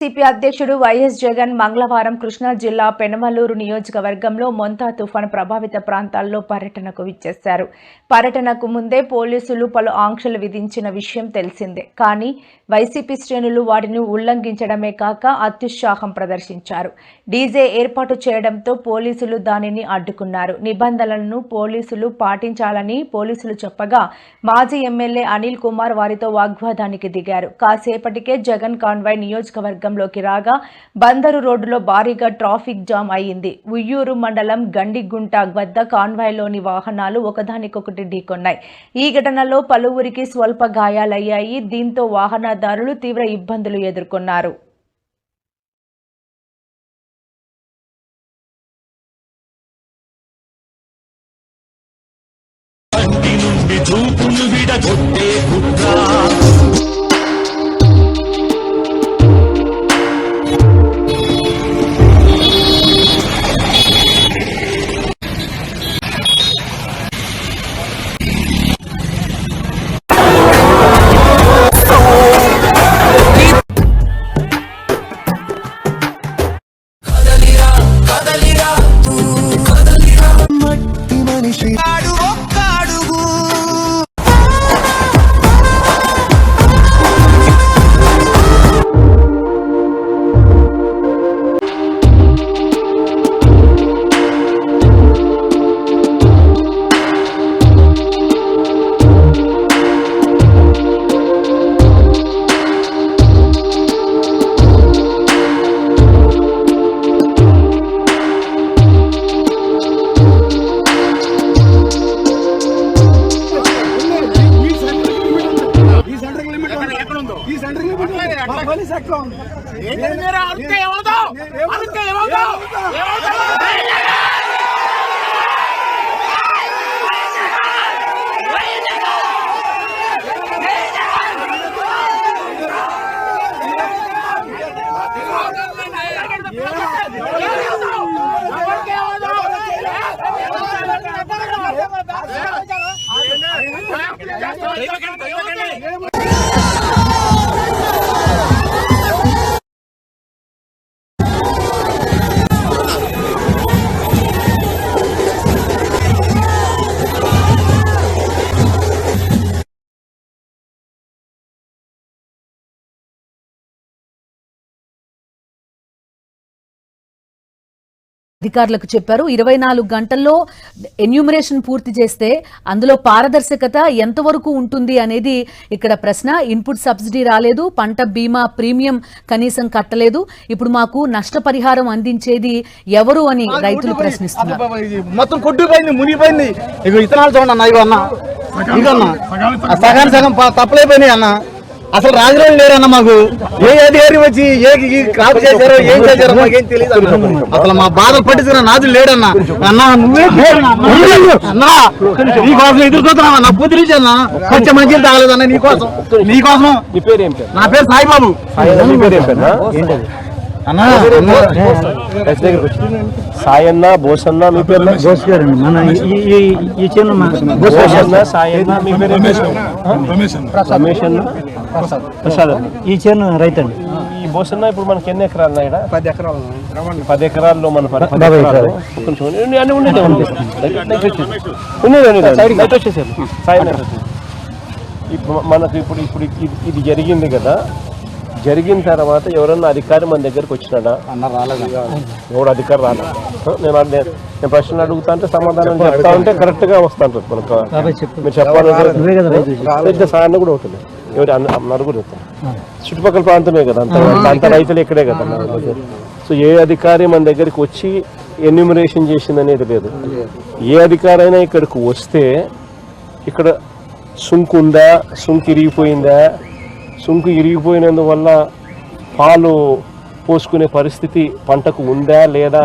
CP అధ్యక్షుడు YS Jagan మంగళవారం కృష్ణా జిల్లా పెనమలూరు నియోజకవర్గంలో మొంతా తుఫాను ప్రభావిత ప్రాంతాల్లో పర్యటనకు విచ్చేశారు. పర్యటనకు ముందే పోలీసులు పలు ఆంక్షలు విధించిన విషయం తెలిసిందే. కానీ వైసీపీ శ్రేణులు వాటిని ఉల్లంఘించడమే కాక అత్యుత్సాహం ప్రదర్శించారు. డీజే ఏర్పాటు చేయడంతో పోలీసులు దానిని అడ్డుకున్నారు. నిబంధనలను పోలీసులు పాటించాలని పోలీసులు చెప్పగా మాజీ ఎమ్మెల్యే అనిల్ కుమార్ వారితో వాగ్వాదానికి దిగారు. కాసేపటికే జగన్ కాన్వాయ్ నియోజకవర్గంలోకి రాగా బందరు రోడ్డులో భారీగా ట్రాఫిక్ జామ్ అయింది ఉయ్యూరు మండలం గండిగుంట వద్ద కాన్వాయ్లోని వాహనాలు ఒకదానికొకటి ఢీకొన్నాయి. ఈ ఘటనలో పలువురికి స్వల్ప గాయాలయ్యాయి. దీంతో వాహనదారులు తీవ్ర ఇబ్బందులు ఎదుర్కొన్నారు. చూపును విడగొట్టే కుట్ర. మట్టి మనిషి ఈ సెంటర్ లిమిట్ ఉంది. ఈ సెంటర్ లిమిట్ ఉంది. మా పోలీస్ ఎక్కడ ఉంది? అధికారులకు చెప్పారు. ఇరవై నాలుగు గంటల్లో ఎన్యూమరేషన్ పూర్తి చేస్తే అందులో పారదర్శకత ఎంతవరకు ఉంటుంది అనేది ఇక్కడ ప్రశ్న. ఇన్పుట్ సబ్సిడీ రాలేదు. పంట బీమా ప్రీమియం కనీసం కట్టలేదు. ఇప్పుడు మాకు నష్టపరిహారం అందించేది ఎవరు అని రైతులు ప్రశ్నిస్తున్నారు. మొత్తం మునిగిపోయింది. ఇతనాలు చూడండి అన్న సగానికి సగం తప్పలైపోయినాయి అన్న. అసలు రాజురాలు లేరన్న మాకు ఏ అధికారి వచ్చి ఏ క్రాప్ చేశారో ఏం చేశారో మాకేం తెలియదు. అసలు. మా బాధలు పట్టించుకున్న నాదు లేడన్న. అన్న నువ్వే అన్న నీకోసం ఎదుర్కొస్తున్నావు అన్న పొద్దురించి అన్న కొంచెం మంచిగా తాగలేదన్న నీకోసం నీకోసం నీ పేరు ఏం పేరు నా పేరు సాయిబాబు సాయన్న బోసన్న మీ పేరు బోస్ గారు మన ఈ ఈ- ఈ చిన్న బోసన్న సాయన్న మీ పేరు? రమేష్ అన్న ప్రసాద్. అన్న. ఈ చేను రైతండి ఈ బోసన్న ఇప్పుడు మనకి ఎన్ని ఎకరాలు ఉన్నాయి ఈడ? పది ఎకరాల్లో మన పది పది ఎకరాలు. ఇన్ని అన్ని ఉండేది వచ్చేసారు సాయి వచ్చేసి ఇప్పుడు మనకు ఇప్పుడు ఇప్పుడు ఇది జరిగింది కదా. జరిగిన తర్వాత ఎవరన్నా అధికారి మన దగ్గరికి వచ్చినాడా? అన్న రాలేదన్న ఎవడు అధికారి రాలేదు నేను నేను ప్రశ్నలు అడుగుతా అంటే సమాధానం చెప్తా ఉంటే కరెక్ట్గా వస్తా ఉంటుంది మనకు మీరు నువ్వే కదా రైతు చెప్పాలి. పెద్ద సాయన్న కూడా అవుతుంది ఎవరు నలుగురు చుట్టుపక్కల ప్రాంతమే కదా అంత అంత రైతులు ఇక్కడే కదా. సో ఏ అధికారి మన దగ్గరికి వచ్చి ఎన్యూమరేషన్ చేసింది అనేది లేదు. ఏ అధికారి అయినా ఇక్కడికి వస్తే ఇక్కడ సుంకు ఉందా? సుంకు ఇరిగిపోయిందా? సుంకు ఇరిగిపోయినందువల్ల పాలు పోసుకునే పరిస్థితి పంటకు ఉందా లేదా